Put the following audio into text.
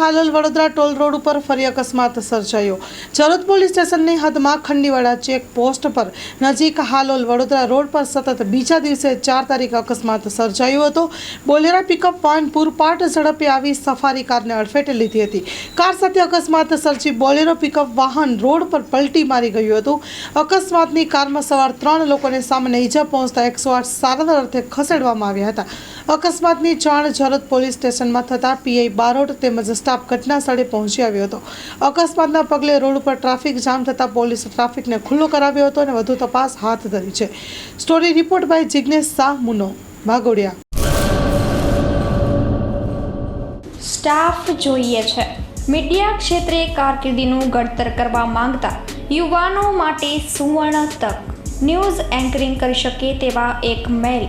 Halol Vadodara toll road ઉપર ફરી અકસ્માત સર્જાયો. જરોદ પોલીસ સ્ટેશનની હદમાં ખંડીવાડા ચેક પોસ્ટ પર નજીક હાલોલ વડોદરા રોડ પર સતત બીજા દિવસે ચાર તારીખે અકસ્માત સર્જાયો હતો. બોલેરા પિકઅપ વાન પૂરપાટ ઝડપે આવી સફારી કારને અડફેટે લીધી હતી. કાર સાથે અકસ્માત સર્જી બોલેરો પિકઅપ વાહન રોડ પર પલટી મારી ગયું હતું. અકસ્માતની કારમાં સવાર ત્રણ લોકોને સામાન્ય ઈજા પહોંચતા એકસો આઠ સારવાર અર્થે ખસેડવામાં આવ્યા હતા. અકસ્માતની જાણ જરોદ પોલીસ સ્ટેશનમાં થતાં પીઆઈ બારોટ તેમજ સ્ટાફ ઘટના સ્થળે પહોંચી આવ્યો હતો. અકસ્માતના પગલે રોડ ઉપર ટ્રાફિક જામ થતાં પોલીસે ટ્રાફિકને ખુલ્લો કરાવ્યો હતો અને વધુ તપાસ હાથ ધરી છે. Story report by Jignesh Shah, મુનો ભાગોડિયા સ્ટાફ જોઈએ છે. મીડિયા ક્ષેત્રે કારકિર્દીનું ઘડતર કરવા માંગતા યુવાનો માટે સુવર્ણ તક. ન્યૂઝ એન્કરિંગ કરી શકે તેવા એક મેલ